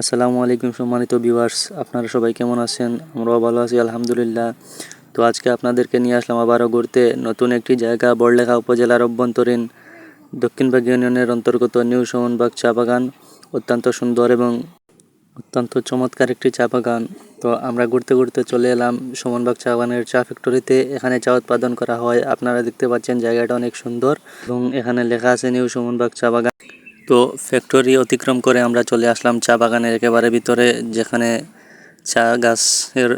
আসসালামু আলাইকুম সম্মানিত ভিউয়ার্স আপনারা সবাই কেমন আছেন? আমরাও ভালো আছি, আলহামদুলিল্লাহ। তো আজকে আপনাদেরকে নিয়ে আসলাম আবারও ঘুরতে নতুন একটি জায়গা, বড়লেখা উপজেলার অভ্যন্তরীণ দক্ষিণবাগ ইউনিয়নের অন্তর্গত নিউ সোমনবাগ চা বাগান। অত্যন্ত সুন্দর এবং অত্যন্ত চমৎকার একটি চা বাগান। তো আমরা ঘুরতে ঘুরতে চলে এলাম সুমনবাগ চা বাগানের চা ফ্যাক্টরিতে এখানে চা উৎপাদন করা হয়। আপনারা দেখতে পাচ্ছেন জায়গাটা অনেক সুন্দর এবং এখানে লেখা আছে নিউ সুমনবাগ চা বাগান। তো ফ্যাক্টরি অতিক্রম করে আমরা চলে আসলাম চা বাগানের একেবারে ভিতরে, যেখানে চা গাছের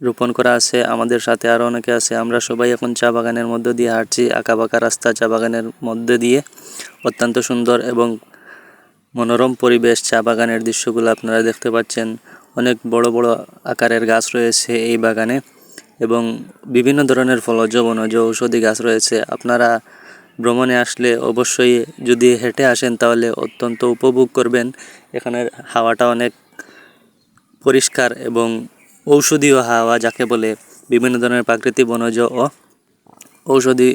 রোপণ করা আছে, আমাদের সাথে আরও অনেকে আছে। আমরা সবাই এখন চা বাগানের মধ্য দিয়ে হাঁটছি আঁকা বাঁকা রাস্তা চা বাগানের মধ্যে দিয়ে। অত্যন্ত সুন্দর এবং মনোরম পরিবেশ চা বাগানের দৃশ্যগুলো আপনারা দেখতে পাচ্ছেন। অনেক বড় বড় আকারের গাছ রয়েছে এই বাগানে এবং বিভিন্ন ধরনের ফলজ, বনজ, ঔষধি গাছ রয়েছে। আপনারা ভ্রমণে আসলে অবশ্যই যদি হেঁটে আসেন তাহলে অত্যন্ত উপভোগ করবেন। এখানের হাওয়াটা অনেক পরিষ্কার এবং ঔষধীয় হাওয়া যাকে বলে। বিভিন্ন ধরনের প্রাকৃতিক বনজ ও ঔষধি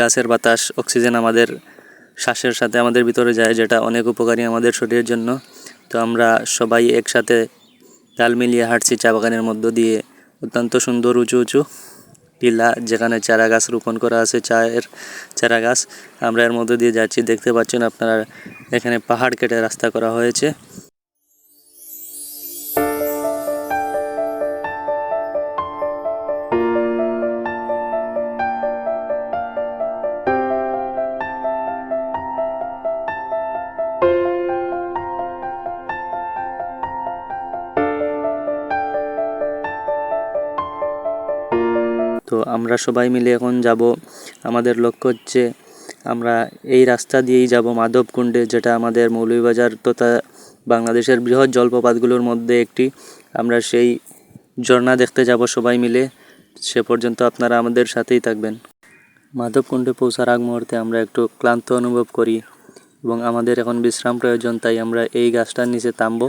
গাছের বাতাস, অক্সিজেন আমাদের শ্বাসের সাথে আমাদের ভিতরে যায়, যেটা অনেক উপকারী আমাদের শরীরের জন্য। তো আমরা সবাই একসাথে তাল মিলিয়ে হাঁটছি, চা বাগানের মধ্য দিয়ে। অত্যন্ত সুন্দর, উঁচু উঁচু। টিলা যেখানে চারা গাছ রোপণ করা আছে, চায়ের চারা গাছ আমরা এর মধ্যে দিয়ে যাচ্ছি। দেখতে পাচ্ছেন আপনারা, এখানে পাহাড় কেটে রাস্তা করা হয়েছে। তো আমরা সবাই মিলে এখন যাব। আমাদের লক্ষ্য হচ্ছে আমরা এই রাস্তা দিয়েই যাব মাধবকুণ্ডে, যেটা আমাদের মৌলভীবাজার তথা বাংলাদেশের বৃহৎ জলপ্রপাতগুলোর মধ্যে একটি। আমরা সেই ঝর্ণা দেখতে যাব সবাই মিলে। সে পর্যন্ত আপনারা আমাদের সাথেই থাকবেন। মাধবকুণ্ডে পৌঁছার আগ মুহূর্তে আমরা একটু ক্লান্ত অনুভব করি এবং আমাদের এখন বিশ্রাম প্রয়োজন, তাই আমরা এই গাছটার নিচে থামবো।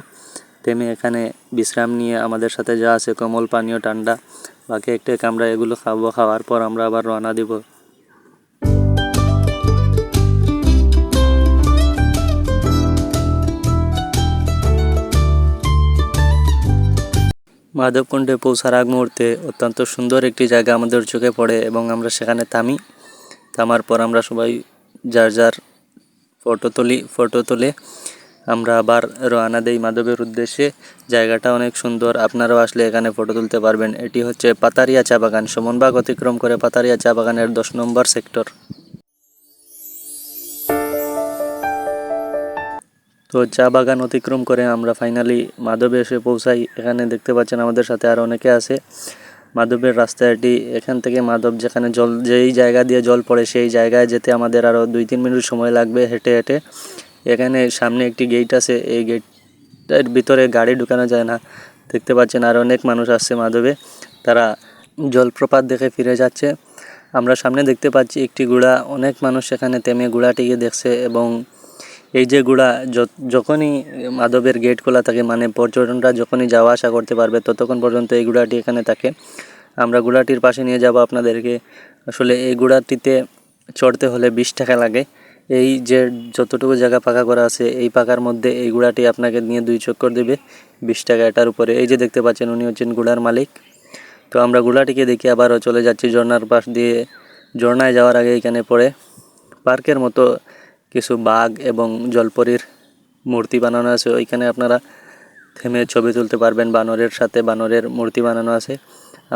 থেমে এখানে বিশ্রাম নিয়ে আমাদের সাথে যা আছে, কোমল পানীয়, ঠান্ডা বাকি একটা আমরা এগুলো খাব, খাওয়ার পর আমরা আবার রওনা দিব। মাধবকুণ্ডে পৌঁছার আগ মুহূর্তে অত্যন্ত সুন্দর একটি জায়গা আমাদের চোখে পড়ে এবং আমরা সেখানে থামি। থামার পর আমরা সবাই যার যার ফটো তুলি ফটো তুলে আমরা আবার রওনা দেই মাধবের উদ্দেশ্যে। জায়গাটা অনেক সুন্দর, আপনারাও আসলে এখানে ফটো তুলতে পারবেন। এটি হচ্ছে পাতারিয়া চা বাগান। সমনবাগ অতিক্রম করে পাতারিয়া চা বাগানের দশ নম্বর সেক্টর। তো চা বাগান অতিক্রম করে আমরা ফাইনালি মাধবে এসে পৌঁছাই। এখানে দেখতে পাচ্ছেন আমাদের সাথে আর অনেকে আছে। মাধবের রাস্তা এটি এখান থেকে মাধব যেখানে জল, যেই জায়গা দিয়ে জল পড়ে সেই জায়গায় যেতে আমাদের আরও দুই তিন মিনিট সময় লাগবে হেঁটে হেঁটে এখানে সামনে একটি গেট আছে, এই গেটের ভিতরে গাড়ি ঢুকানো যায় না। দেখতে পাচ্ছেন আর অনেক মানুষ আসছে মাধবে। তারা জলপ্রপাত দেখে ফিরে যাচ্ছে। আমরা সামনে দেখতে পাচ্ছি একটি গুড়া। অনেক মানুষ সেখানে থেমে গুড়াটিকে দেখছে এবং এই যে গুড়া যখনই মাধবের গেট খোলা থাকে মানে পর্যটনরা যখনই যাওয়া আসা করতে পারবে, ততক্ষণ পর্যন্ত এই গুড়াটি এখানে থাকে। আমরা গুড়াটির পাশে নিয়ে যাব আপনাদেরকে। আসলে এই গুড়াটিতে চড়তে হলে বিশ টাকা লাগে। এই যে যতটুকু জায়গা পাকা করা আছে, এই পাকার মধ্যে এই গুড়াটি আপনাকে নিয়ে দুই চক্কর দেবে, বিশ টাকা এটার উপরে। এই যে দেখতে পাচ্ছেন, উনি হচ্ছেন গুড়ার মালিক। তো আমরা গুড়াটিকে দেখে আবারও চলে যাচ্ছি ঝর্নার পাশ দিয়ে। ঝর্নায় যাওয়ার আগে এখানে পড়ে, পার্কের মতো কিছু বাঘ এবং জলপরির মূর্তি বানানো আছে। ওইখানে আপনারা থেমে ছবি তুলতে পারবেন, বানরের সাথে বানরের মূর্তি বানানো আছে।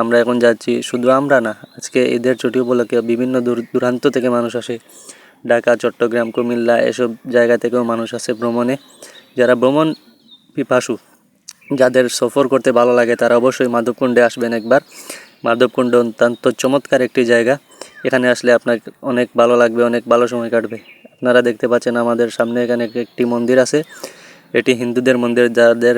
আমরা এখন যাচ্ছি শুধু আমরা না, আজকে ঈদের ছুটি উপলক্ষে বিভিন্ন দূর দূরান্ত থেকে মানুষ আসে। ঢাকা, চট্টগ্রাম, কুমিল্লা এসব জায়গা থেকেও মানুষ আসে ভ্রমণে। যারা ভ্রমণ পিপাসু, যাদের সফর করতে ভালো লাগে, তারা অবশ্যই মাধবকুণ্ডে আসবেন একবার। মাধবকুণ্ড অত্যন্ত চমৎকার একটি জায়গা। এখানে আসলে আপনার অনেক ভালো লাগবে, অনেক ভালো সময় কাটবে। আপনারা দেখতে পাচ্ছেন আমাদের সামনে এখানে একটি মন্দির আছে। এটি হিন্দুদের মন্দির, যাদের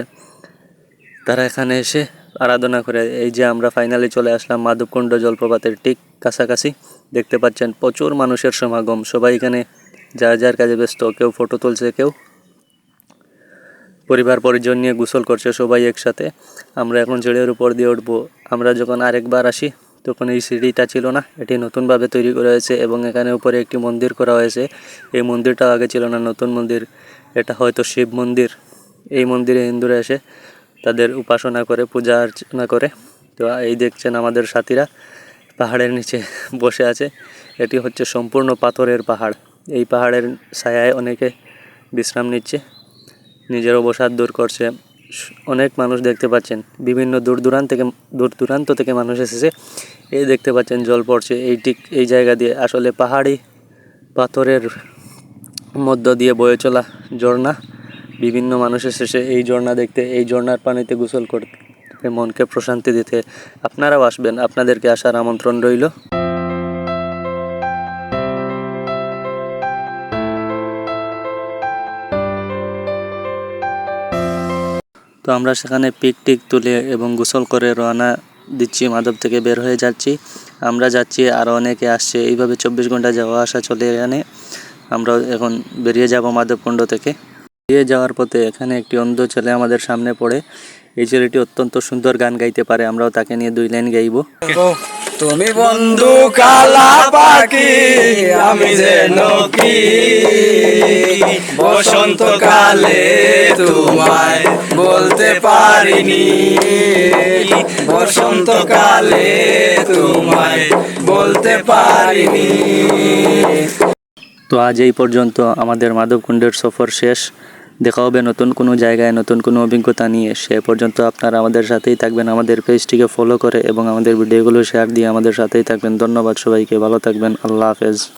তারা এখানে এসে আরাধনা করে এই যে আমরা ফাইনালি চলে আসলাম মাধবকুণ্ড জলপ্রপাতের ঠিক কাছাকাছি। দেখতে পাচ্ছেন প্রচুর মানুষের সমাগম। সবাই এখানে যার যার কাজে ব্যস্ত, কেউ ফটো তুলছে, কেউ পরিবার পরিজন নিয়ে গোসল করছে, সবাই একসাথে। আমরা এখন সিঁড়ির উপর দিয়ে উঠবো। আমরা যখন আরেকবার আসি, তখন এই সিঁড়িটা ছিল না, এটি নতুনভাবে তৈরি করা হয়েছে এবং এখানে উপরে একটি মন্দির করা হয়েছে। এই মন্দিরটা আগে ছিল না, নতুন মন্দির। এটা হয়তো শিব মন্দির। এই মন্দিরে হিন্দুরা এসে তাদের উপাসনা করে, পূজা অর্চনা করে। তো এই দেখছেন আমাদের সাথীরা, পাহাড়ের নিচে বসে আছে। এটি হচ্ছে সম্পূর্ণ পাথরের পাহাড়। এই পাহাড়ের ছায়ায় অনেকে বিশ্রাম নিচ্ছে নিজের অবসাদ দূর করছে। অনেক মানুষ দেখতে পাচ্ছেন, বিভিন্ন দূর দূরান্ত থেকে, দূর দূরান্ত থেকে মানুষ এসেছে। এই দেখতে পাচ্ছেন জল পড়ছে, এই ঠিক এই জায়গা দিয়ে। আসলে পাহাড়ি পাথরের মধ্য দিয়ে বয়ে চলা ঝর্ণা বিভিন্ন মানুষ এসেছে এই ঝর্ণা দেখতে, এই ঝর্ণার পানিতে গোসল করতে, মনকে প্রশান্তি দিতে আপনারাও আসবেন। আপনাদেরকে আসার আমন্ত্রণ রইল। তো আমরা সেখানে পিক টিক তুলে এবং গোসল করে রওনা দিচ্ছি, মাধব থেকে বের হয়ে যাচ্ছি। আমরা যাচ্ছি আরও অনেকে আসছে। এইভাবে চব্বিশ ঘণ্টা যাওয়া আসা চলে এখানে। আমরা এখন বেরিয়ে যাব মাধবকুণ্ড থেকে। বেরিয়ে যাওয়ার পথে এখানে একটি অন্ধ ছেলে আমাদের সামনে পড়ে। এই ছেলেটি অত্যন্ত সুন্দর গান গাইতে পারে আমরাও তাকে নিয়ে দুই লাইন গাইবো। তুমি বন্ধু কালা পাখি আমি যেন কি? বসন্ত কালে তোমায় বলতে পারিনি। বসন্ত কালে তোমায় বলতে পারিনি। তো আজ এই পর্যন্ত আমাদের মাধবকুণ্ডের সফর শেষ। দেখা হবে নতুন কোনো জায়গায়, নতুন কোনো অভিজ্ঞতা নিয়ে। সে পর্যন্ত আপনারা আমাদের সাথেই থাকবেন, আমাদের পেজটিকে ফলো করে এবং আমাদের ভিডিওগুলো শেয়ার দিয়ে আমাদের সাথেই থাকবেন। ধন্যবাদ সবাইকে, ভালো থাকবেন, আল্লাহ হাফেজ।